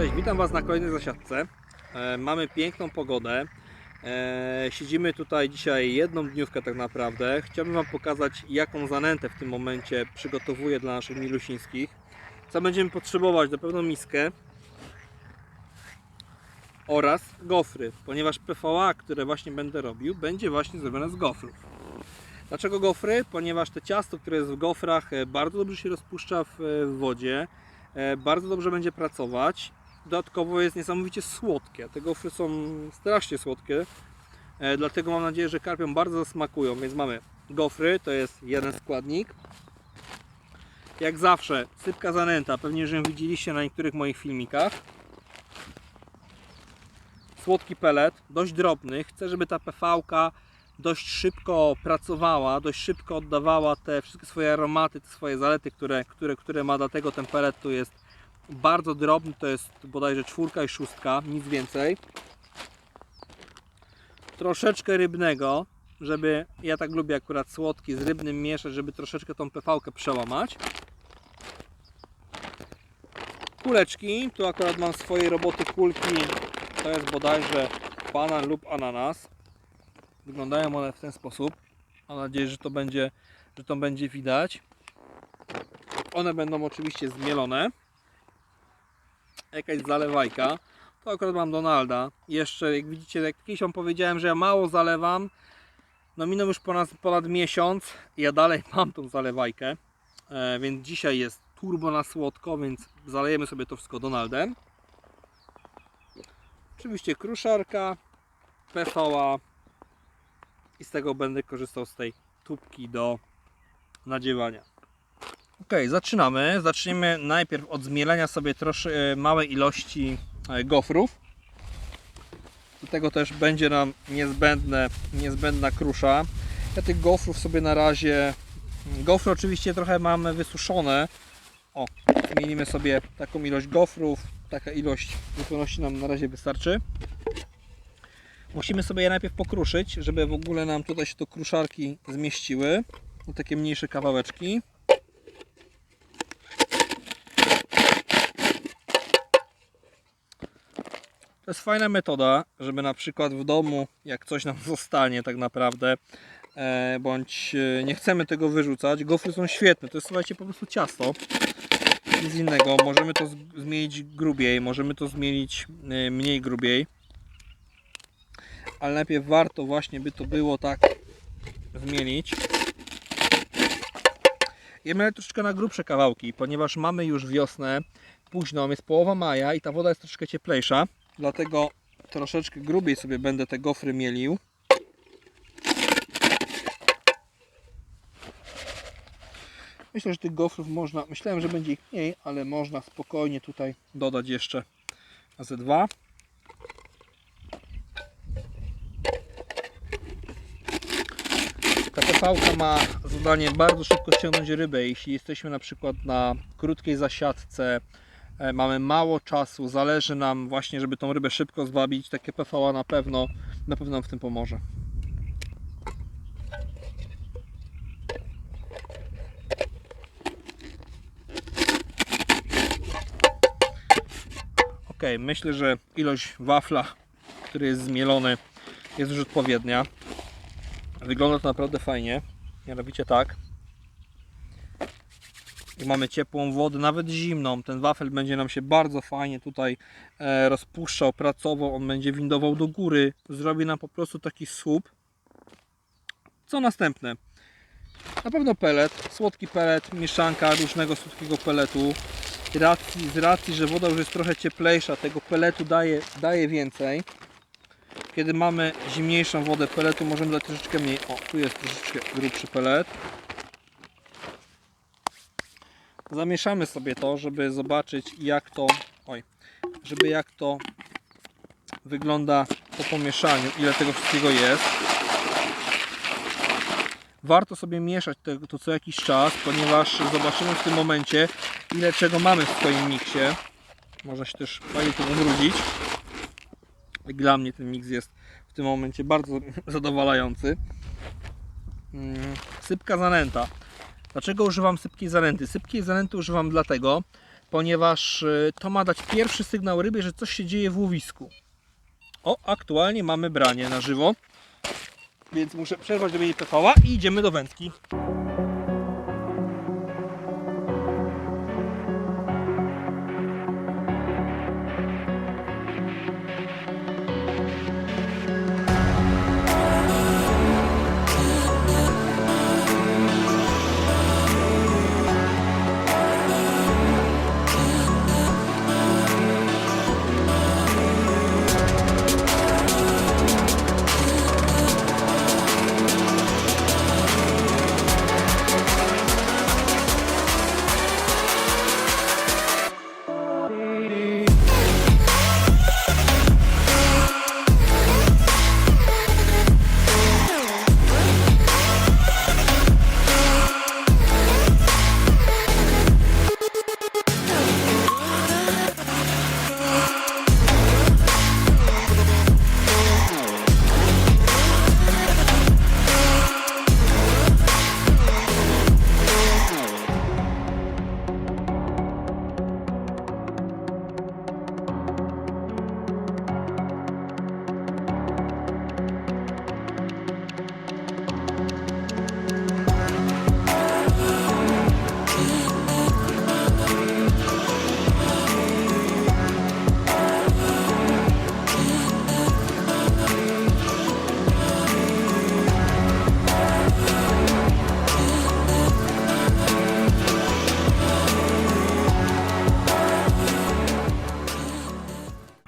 Cześć, witam Was na kolejnej zasiadce. E, mamy piękną pogodę. E, siedzimy tutaj dzisiaj jedną dniówkę tak naprawdę. Chciałbym Wam pokazać jaką zanętę w tym momencie przygotowuję dla naszych milusińskich. Co będziemy potrzebować? Do pewną miskę oraz gofry, ponieważ PVA, które właśnie będę robił, będzie właśnie zrobione z gofrów. Dlaczego gofry? Ponieważ te ciasto, które jest w gofrach, e, bardzo dobrze się rozpuszcza w, wodzie, bardzo dobrze będzie pracować. Dodatkowo jest niesamowicie słodkie. Te gofry są strasznie słodkie, e, dlatego mam nadzieję, że karpiom bardzo zasmakują. Więc mamy gofry, to jest jeden składnik. Jak zawsze, sypka zanęta, pewnie, że ją widzieliście na niektórych moich filmikach. Słodki pelet, dość drobny. Chcę, żeby ta PV-ka dość szybko pracowała, dość szybko oddawała te wszystkie swoje aromaty, te swoje zalety, które, które, które ma, dlatego ten pelet tu jest bardzo drobny, to jest bodajże czwórka i szóstka, nic więcej. Troszeczkę rybnego, żeby, ja tak lubię akurat słodki z rybnym mieszać, żeby troszeczkę tą PV-kę przełamać. Kuleczki, tu akurat mam swoje roboty kulki, to jest bodajże banan lub ananas. Wyglądają one w ten sposób. Mam nadzieję, że to będzie, że to będzie widać. One będą oczywiście zmielone. Jakaś zalewajka. To akurat mam Donalda. Jeszcze, jak widzicie, jak kiedyś Wam powiedziałem, że ja mało zalewam. No minął już ponad, ponad miesiąc ja dalej mam tą zalewajkę. E, więc dzisiaj jest turbo na słodko, więc zalejemy sobie to wszystko Donaldem. Oczywiście kruszarka, PVA, i z tego będę korzystał z tej tubki do nadziewania. Ok, zaczynamy. Zaczniemy najpierw od zmielenia sobie trosze małej ilości e, gofrów. Do tego też będzie nam niezbędne, niezbędna krusza. Ja tych gofrów sobie na razie. Gofry oczywiście trochę mamy wysuszone. O, zmienimy sobie taką ilość gofrów. Taka ilość zupełności nam na razie wystarczy. Musimy sobie je najpierw pokruszyć, żeby w ogóle nam tutaj się to kruszarki zmieściły. Takie mniejsze kawałeczki. To jest fajna metoda, żeby na przykład w domu, jak coś nam zostanie tak naprawdę, e, bądź e, nie chcemy tego wyrzucać, gofry są świetne. To jest słuchajcie po prostu ciasto. Nic innego. Możemy to zmienić grubiej, możemy to zmienić e, mniej grubiej ale najpierw warto właśnie by to było tak zmienić. Jemy troszeczkę na grubsze kawałki, ponieważ mamy już wiosnę późną, jest połowa maja i ta woda jest troszeczkę cieplejsza, dlatego troszeczkę grubiej sobie będę te gofry mielił. Myślę, że tych gofrów można, myślałem, że będzie ich mniej, ale można spokojnie tutaj dodać jeszcze ze dwa. Ta ma zadanie bardzo szybko ściągnąć rybę. Jeśli jesteśmy na przykład na krótkiej zasiadce, mamy mało czasu, zależy nam właśnie, żeby tą rybę szybko zwabić, takie PV na pewno, na pewno nam w tym pomoże. Ok, myślę, że ilość wafla, który jest zmielony, jest już odpowiednia. Wygląda to naprawdę fajnie. Mianowicie tak. I mamy ciepłą wodę, nawet zimną. Ten wafel będzie nam się bardzo fajnie tutaj e, rozpuszczał, pracował. On będzie windował do góry. Zrobi nam po prostu taki słup. Co następne? Na pewno pelet, słodki pelet, mieszanka różnego słodkiego peletu. Z racji, z racji, że woda już jest trochę cieplejsza, tego peletu daje, daje więcej. Kiedy mamy zimniejszą wodę peletu, możemy dać troszeczkę mniej. O, tu jest troszeczkę grubszy pelet. Zamieszamy sobie to, żeby zobaczyć jak to, oj, żeby jak to wygląda po pomieszaniu, ile tego wszystkiego jest. Warto sobie mieszać to, to co jakiś czas, ponieważ zobaczymy w tym momencie, ile czego mamy w swoim miksie. Można się też fajnie to ubrudzić. Jak dla mnie ten miks jest w tym momencie bardzo zadowalający. Mm, Sypka zanęta. Dlaczego używam sypkiej zanęty? Sypkiej zanęty używam dlatego, ponieważ y, to ma dać pierwszy sygnał rybie, że coś się dzieje w łowisku. O, aktualnie mamy branie na żywo, więc muszę przerwać robienie PV i idziemy do wędki.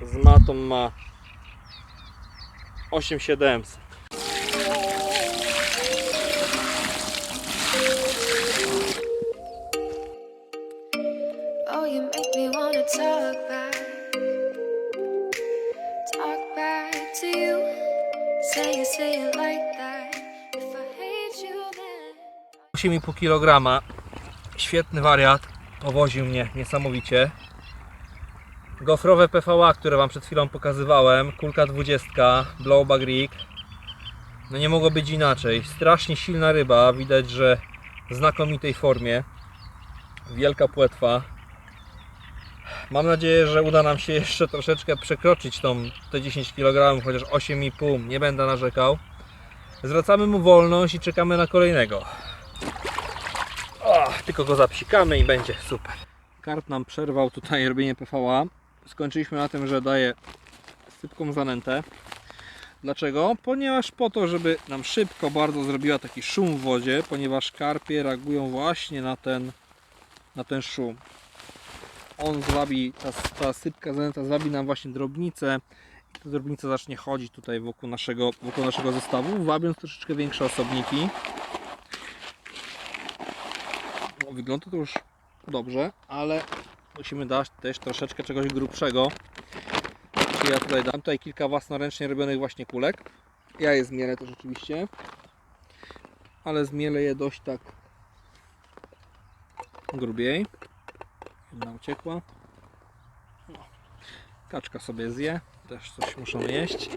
Z matą ma 8700. Oh, you make me wanna talk back. Talk back to you. Say it, say it like that. If I hate you, then. 8,5 kg. Świetny wariat. Powoził mnie niesamowicie. Gofrowe PVA, które Wam przed chwilą pokazywałem. Kulka 20, blowback rig. No nie mogło być inaczej. Strasznie silna ryba. Widać, że w znakomitej formie. Wielka płetwa. Mam nadzieję, że uda nam się jeszcze troszeczkę przekroczyć tą, te 10 kg, chociaż 8,5. Nie będę narzekał. Zwracamy mu wolność i czekamy na kolejnego. O, tylko go zapsikamy i będzie super. Kart nam przerwał tutaj robienie PVA. Skończyliśmy na tym, że daje sypką zanętę. Dlaczego? Ponieważ po to, żeby nam szybko bardzo zrobiła taki szum w wodzie, ponieważ karpie reagują właśnie na ten, na ten szum. On zwabi, ta, ta sypka zanęta zwabi nam właśnie drobnicę i ta drobnica zacznie chodzić tutaj wokół naszego, wokół naszego zestawu, wabiąc troszeczkę większe osobniki. Wygląda to już dobrze, ale musimy dać też troszeczkę czegoś grubszego. Czyli ja tutaj dam tutaj kilka własnoręcznie robionych właśnie kulek. Ja je zmielę też oczywiście, ale zmielę je dość tak grubiej. Jedna uciekła. No. Kaczka sobie zje, też coś muszą jeść.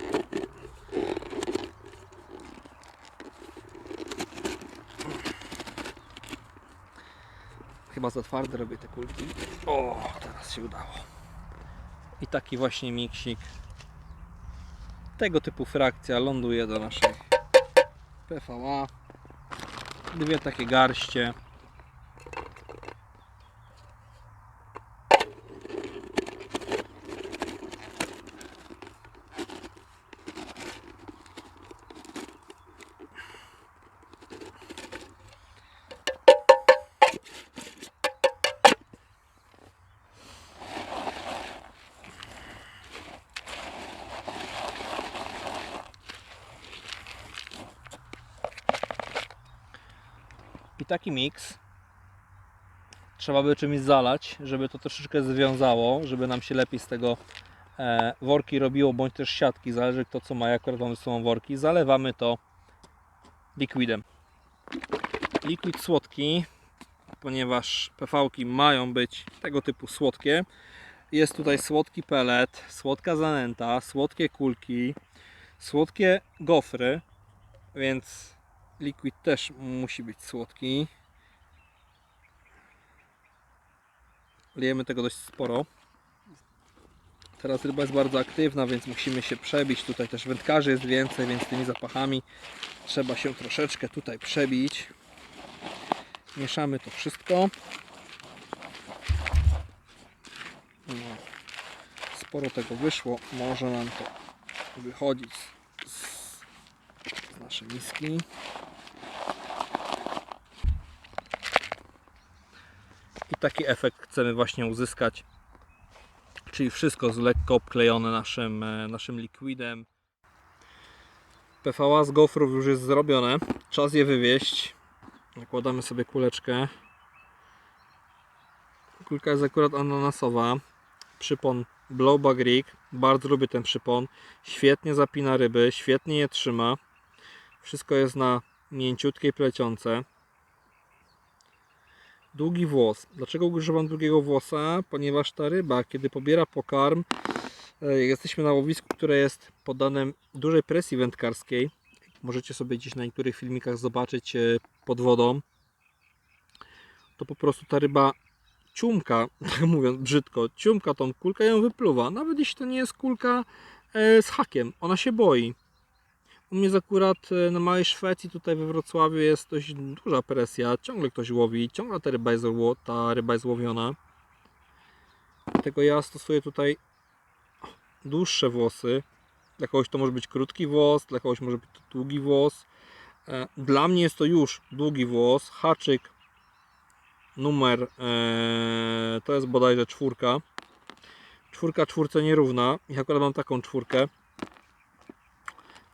Chyba za twarde robię te kulki. O, teraz się udało. I taki właśnie miksik. Tego typu frakcja ląduje do naszej PVA. Dwie takie garście. I taki miks trzeba by czymś zalać, żeby to troszeczkę związało, żeby nam się lepiej z tego e, worki robiło, bądź też siatki, zależy kto co ma, jak akurat mamy sobą worki. Zalewamy to liquidem. Liquid słodki, ponieważ PV-ki mają być tego typu słodkie. Jest tutaj słodki pelet, słodka zanęta, słodkie kulki, słodkie gofry, więc liquid też musi być słodki. Lejemy tego dość sporo. Teraz ryba jest bardzo aktywna, więc musimy się przebić. Tutaj też wędkarzy jest więcej, więc tymi zapachami trzeba się troszeczkę tutaj przebić. Mieszamy to wszystko. No, sporo tego wyszło. Może nam to wychodzić naszej miski. I taki efekt chcemy właśnie uzyskać. Czyli wszystko z lekko obklejone naszym, e, naszym liquidem. PVA z gofrów już jest zrobione. Czas je wywieźć. Nakładamy sobie kuleczkę. Kulka jest akurat ananasowa. Przypon Blowback Rig. Bardzo lubię ten przypon. Świetnie zapina ryby, świetnie je trzyma. Wszystko jest na mięciutkiej plecionce. Długi włos. Dlaczego używam długiego włosa? Ponieważ ta ryba, kiedy pobiera pokarm, e, jesteśmy na łowisku, które jest poddane dużej presji wędkarskiej, możecie sobie gdzieś na niektórych filmikach zobaczyć e, pod wodą, to po prostu ta ryba ciumka, tak mówiąc brzydko, ciumka tą kulkę ją wypluwa. Nawet jeśli to nie jest kulka e, z hakiem, ona się boi. U mnie akurat e, na Małej Szwecji, tutaj we Wrocławiu jest dość duża presja. Ciągle ktoś łowi, ciągle ta ryba jest, ta ryba jest łowiona. Dlatego ja stosuję tutaj dłuższe włosy. Dla kogoś to może być krótki włos, dla kogoś może być długi włos. E, Dla mnie jest to już długi włos. Haczyk numer e, to jest bodajże czwórka. Czwórka czwórce nierówna. Ja akurat mam taką czwórkę.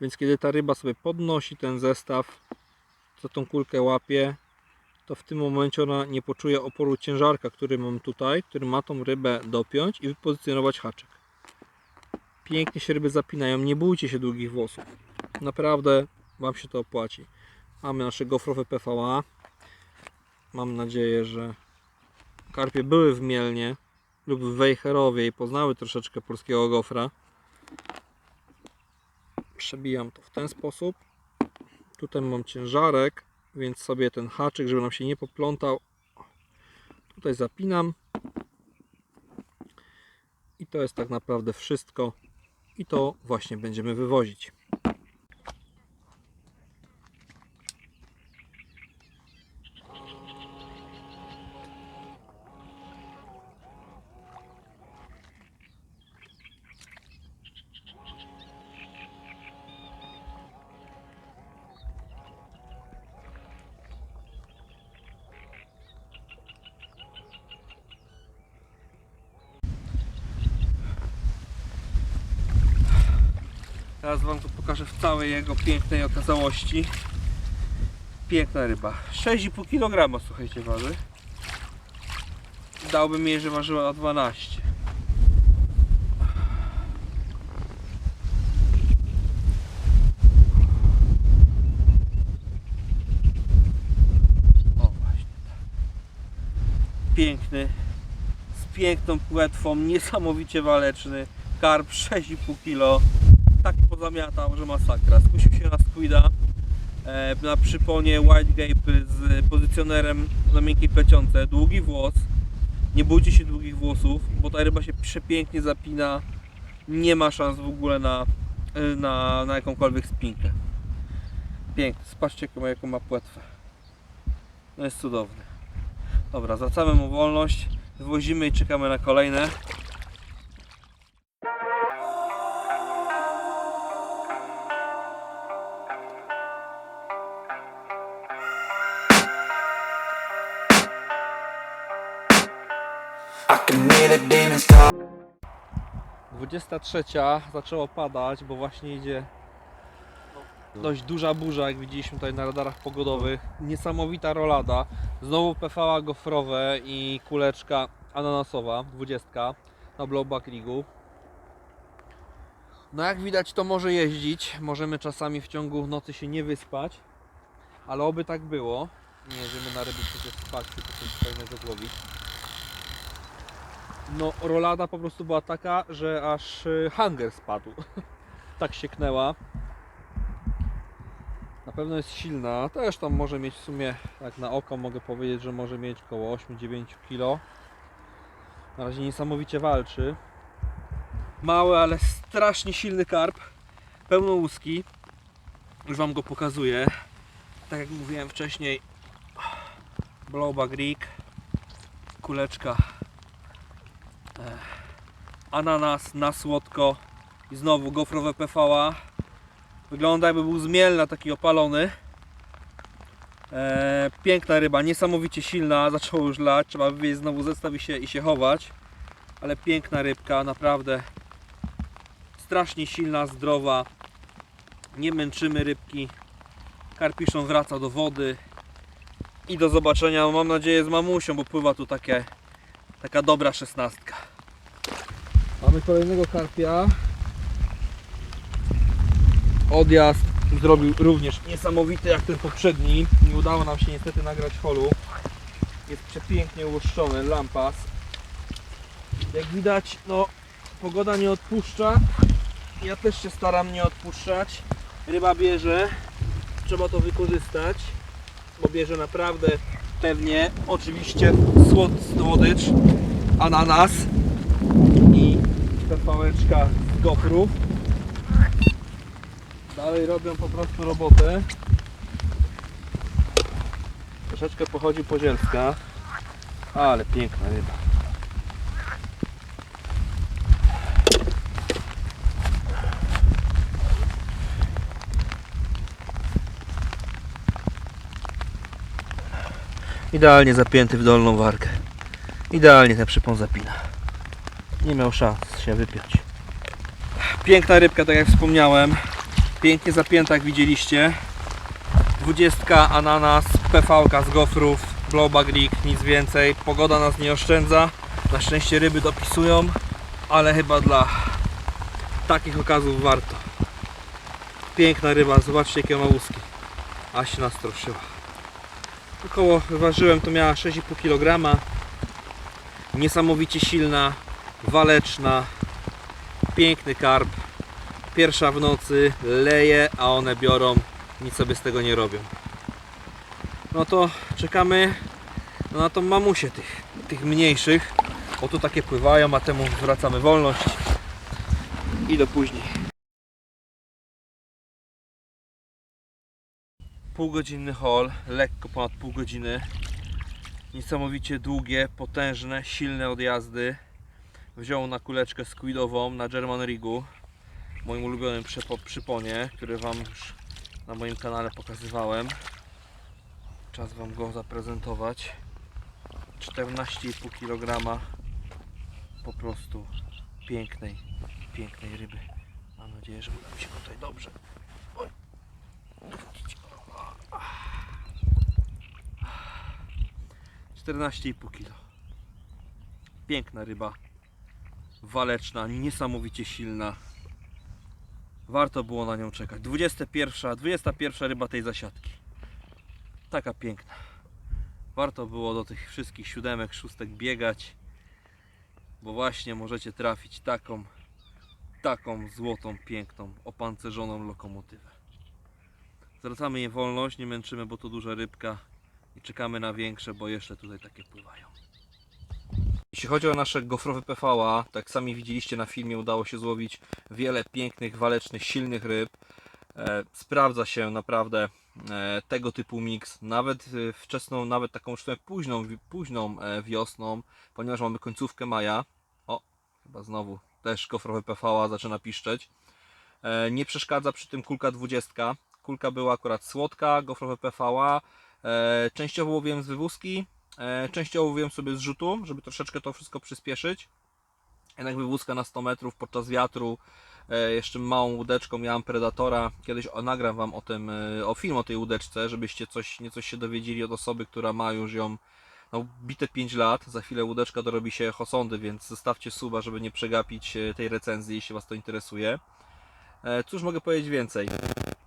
Więc kiedy ta ryba sobie podnosi ten zestaw, co tą kulkę łapie, to w tym momencie ona nie poczuje oporu ciężarka, który mam tutaj, który ma tą rybę dopiąć i wypozycjonować haczyk. Pięknie się ryby zapinają, nie bójcie się długich włosów. Naprawdę Wam się to opłaci. Mamy nasze gofrowe PVA. Mam nadzieję, że karpie były w Mielnie lub w Wejherowie i poznały troszeczkę polskiego gofra przebijam to w ten sposób. Tutaj mam ciężarek, więc sobie ten haczyk, żeby nam się nie poplątał, tutaj zapinam. I to jest tak naprawdę wszystko. I to właśnie będziemy wywozić. Teraz Wam to pokażę w całej jego pięknej okazałości. Piękna ryba. 6,5 kg słuchajcie waży. Dałbym jej, że ważyła 12. O właśnie. Piękny. Z piękną płetwą, niesamowicie waleczny. Karp 6,5 kg tak pozamiatał, że masakra. Skusił się na squida e, na przyponie White Gape z pozycjonerem na miękkiej plecionce. Długi włos. Nie bójcie się długich włosów, bo ta ryba się przepięknie zapina. Nie ma szans w ogóle na, na, na jakąkolwiek spinkę. Piękny. Spatrzcie jaką, jaką ma płetwę. No jest cudowny. Dobra, zwracamy mu wolność. Wywozimy i czekamy na kolejne. 23 zaczęło padać, bo właśnie idzie dość duża burza, jak widzieliśmy tutaj na radarach pogodowych. Niesamowita rolada. Znowu PVA gofrowe i kuleczka ananasowa, 20 na Blowback Rigu. No jak widać to może jeździć. Możemy czasami w ciągu nocy się nie wyspać, ale oby tak było. Nie jedziemy na ryby przecież spać, tylko coś fajnego złowić. No, rolada po prostu była taka, że aż y, hanger spadł. tak się knęła. Na pewno jest silna. Też tam może mieć w sumie, tak na oko mogę powiedzieć, że może mieć około 8-9 kg. Na razie niesamowicie walczy. Mały, ale strasznie silny karp. Pełnołuski. Już Wam go pokazuję. Tak jak mówiłem wcześniej. Blowback rig. Kuleczka. Ananas na słodko. I znowu gofrowe PVA. Wygląda jakby był zmielna, taki opalony. E, piękna ryba, niesamowicie silna, zaczęło już lać, trzeba wywieźć znowu zestaw i się, i się chować. Ale piękna rybka, naprawdę strasznie silna, zdrowa. Nie męczymy rybki. Karpiszon wraca do wody. I do zobaczenia, mam nadzieję, z mamusią, bo pływa tu takie, taka dobra szesnastka. Mamy kolejnego karpia. Odjazd zrobił również niesamowity jak ten poprzedni. Nie udało nam się niestety nagrać holu. Jest przepięknie ułoszczony lampas. Jak widać, no pogoda nie odpuszcza. Ja też się staram nie odpuszczać. Ryba bierze. Trzeba to wykorzystać. Bo bierze naprawdę pewnie. Oczywiście słod, słodycz, ananas PVeczka z gofrów. Dalej robią po prostu robotę. Troszeczkę pochodzi podzielska, ale piękna ryba. Idealnie zapięty w dolną warkę. Idealnie ten przypon zapina. Nie miał szans się wypiąć. Piękna rybka, tak jak wspomniałem. Pięknie zapięta, jak widzieliście. 20 ananas, PV z gofrów, blowback rig, nic więcej. Pogoda nas nie oszczędza. Na szczęście ryby dopisują, ale chyba dla takich okazów warto. Piękna ryba, zobaczcie jakie ma łuski. A się nastroszyła. Około wyważyłem, to miała 6,5 kg. Niesamowicie silna, waleczna, piękny karp. Pierwsza w nocy leje, a one biorą, nic sobie z tego nie robią. No to czekamy na tą mamusię tych, tych mniejszych. O tu takie pływają, a temu zwracamy wolność. I do później. Półgodzinny haul, lekko ponad pół godziny. Niesamowicie długie, potężne, silne odjazdy. Wziął na kuleczkę squidową na German Rigu moim ulubionym przyponie, który Wam już na moim kanale pokazywałem. Czas Wam go zaprezentować. 14,5 kg po prostu pięknej, pięknej ryby. Mam nadzieję, że uda mi się tutaj dobrze. Oj. Chwycić. O. 14,5 kg. Piękna ryba. Waleczna, niesamowicie silna. Warto było na nią czekać. 21, 21 ryba tej zasiadki. Taka piękna. Warto było do tych wszystkich siódemek, szóstek biegać, bo właśnie możecie trafić taką, taką złotą, piękną, opancerzoną lokomotywę. Zwracamy jej wolność, nie męczymy, bo to duża rybka i czekamy na większe, bo jeszcze tutaj takie pływają. Jeśli chodzi o nasze gofrowe PVA, tak sami widzieliście na filmie, udało się złowić wiele pięknych, walecznych, silnych ryb. E, sprawdza się naprawdę e, tego typu miks, nawet e, wczesną, nawet taką już późną, późną wiosną, ponieważ mamy końcówkę maja. O, chyba znowu też gofrowe PVA zaczyna piszczeć. Nie przeszkadza przy tym kulka 20. Kulka była akurat słodka, gofrowe PVA. Częściowo łowiłem z wywózki, Częściowo łowiłem sobie z rzutu, żeby troszeczkę to wszystko przyspieszyć. Jednak wywózka na 100 metrów podczas wiatru, e, jeszcze małą łódeczką miałem Predatora. Kiedyś nagram Wam o tym, e, o film o tej łódeczce, żebyście coś, niecoś się dowiedzieli od osoby, która ma już ją no, bite 5 lat. Za chwilę łódeczka dorobi się Hosondy, więc zostawcie suba, żeby nie przegapić e, tej recenzji, jeśli Was to interesuje. E, Cóż mogę powiedzieć więcej?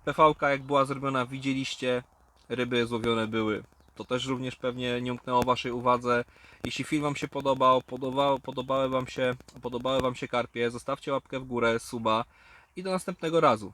PV jak była zrobiona, widzieliście, ryby złowione były. To też również pewnie nie umknęło Waszej uwadze. Jeśli film Wam się podobał, podobało, podobały, wam się, podobały Wam się karpie, zostawcie łapkę w górę, suba i do następnego razu.